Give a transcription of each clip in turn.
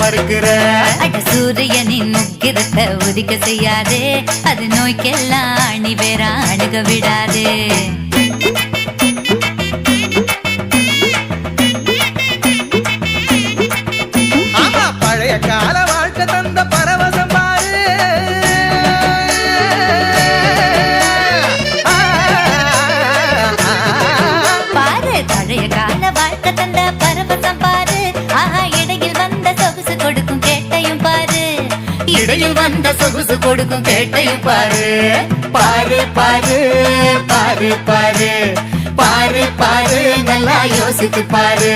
மறுக்கிற? அட சூரியனின் முக்கிரத்தை உதிக்க செய்யாதே. அது நோய்க்கெல்லாம் அணி வேற அணுக விடாதே. ஆமா காசு கொடுக்கும் கேட்டையும் பாரு. பாரு பாரு பாரு பாரு. பாரு பாரு நல்லா யோசித்து பாரு.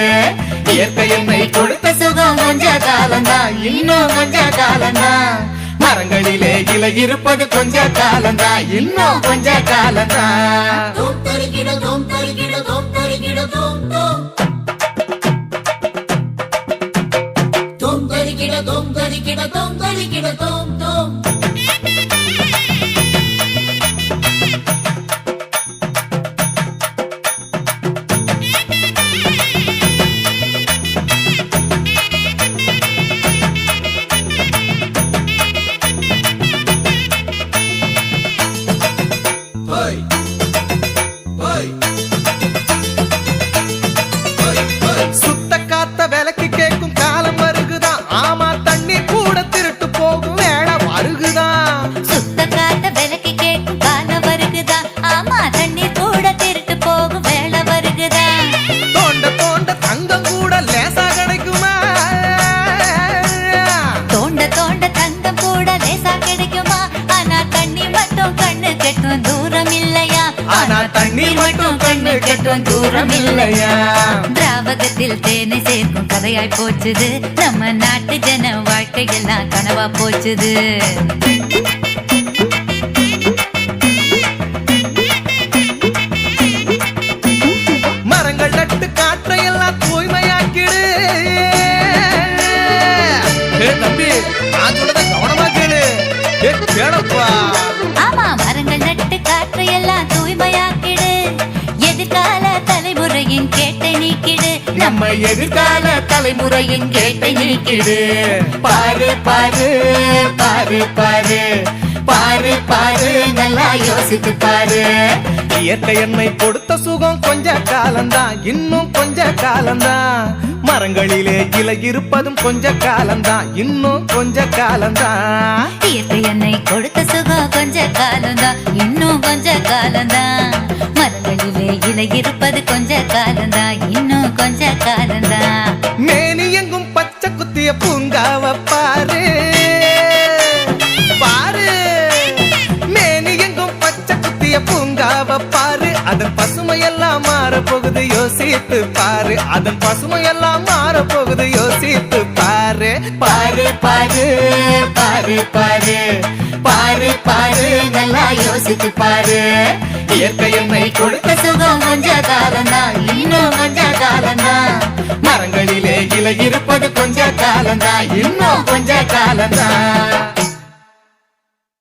இயற்கை கொடுத்த சுகம் கொஞ்ச காலம்தான். இன்னும் கொஞ்ச காலம்தான். மரங்களிலே இலை இருப்பது கொஞ்ச காலம்தான். இன்னும் கொஞ்ச காலம்தான். தொங்கரிக்கிட தொங்கரிக்கிட தொங்கரிக்கிட தொங்க கண்ணு கெட்டும் தூரம் இல்லையா திராவகத்தில் தேனை சேர்க்கும் கதையாய் போச்சுது. நம்ம நாட்டு ஜன வாழ்க்கையெல்லாம் கனவா போச்சுது. மரங்கள் நட்டு காற்றையெல்லாம் தூய்மையாக்கிடு. ஏ தம்பி நான் சொல்றத கவனமா கேளு. ஏ நீக்கிடு. நம்ம எதிர்கால தலைமுறையின் கேட்டை நீக்கிடு. பாரு பாரு பாரு பாரு. பாரு பாரு நல்லா யோசித்து பாரு. இயற்கை எண்ணெய் கொடுத்த சுகம் கொஞ்ச காலம்தான் இன்னும் கொஞ்ச காலம்தான். மரங்களிலே இலை இருப்பதும் கொஞ்ச காலம்தான் இன்னும் கொஞ்ச காலம்தான். இயற்கை என்னை கொடுத்த சுகம் கொஞ்ச காலம்தான் இன்னும் கொஞ்ச காலம்தான். மரங்களிலே இருப்பது கொஞ்ச காலந்தா இன்னும் கொஞ்ச காலந்தா மேனி எங்கும் பச்சை குத்திய பூங்காவ பாரு. பாரு. மேனி எங்கும் பச்சை குத்திய பூங்காவ பாரு. அதன் பசுமையெல்லாம் மாற போகுது யோசித்து பாரு. அதன் பசுமையெல்லாம் மாற போகுது யோசித்து பாரு. பாரு பாரு பாரு பாரு. பாரு பாரு நல்லா யோசித்து பாரு. இயற்கை என்னை கொடுத்த சுகம் கொஞ்ச இன்னும் கொஞ்ச காலம்தான் மரங்களிலே இலை இருப்பது கொஞ்ச காலந்தா இன்னும் கொஞ்ச காலந்தா